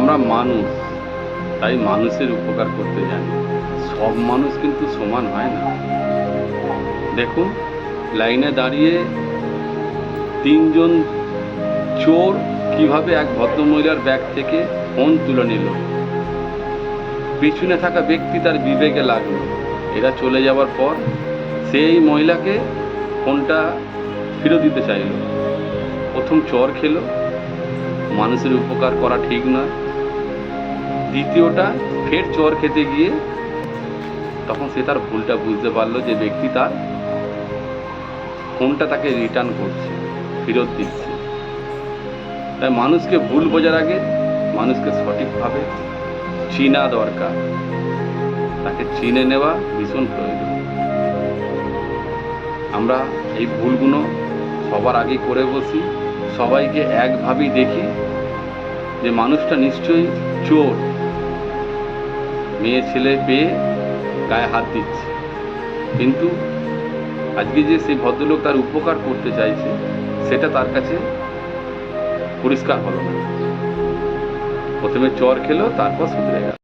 আমরা মানুষ, তাই মানুষের উপকার করতে জানি। সব মানুষ কিন্তু সমান হয় না। দেখুন, লাইনে দাঁড়িয়ে তিনজন চোর কীভাবে এক ভদ্রমহিলার ব্যাগ থেকে ফোন তুলে নিল। পিছনে থাকা ব্যক্তি তার বিবেকে লাগল। এরা চলে যাওয়ার পর সেই মহিলাকে ফোনটা ফেরত দিতে চাইলো। প্রথম চর খেলো। মানুষের উপকার করা ঠিক নয়। দ্বিতীয়টা ফের চর খেতে গিয়ে তখন সে তার ভুলটা বুঝতে পারল যে ব্যক্তি তার ফোনটা তাকে রিটার্ন করছে, ফেরত দিচ্ছে। তাই মানুষকে ভুল বোঝার আগে মানুষকে সঠিকভাবে চিনা দরকার। তাকে চিনে নেওয়া ভীষণ প্রয়োজন। আমরা এই ভুলগুলো সবার আগে করে বসি, সবাইকে একভাবেই দেখি যে মানুষটা নিশ্চয়ই চোর। মেয়ে, ছেলে, পেয়ে গায়ে হাত দিচ্ছে। কিন্তু আজকে যে সেই ভদ্রলোক তার উপকার করতে চাইছে, সেটা তার কাছে পরিষ্কার হলো না। প্রথমে চর খেলো, তারপর শুধরে গেল।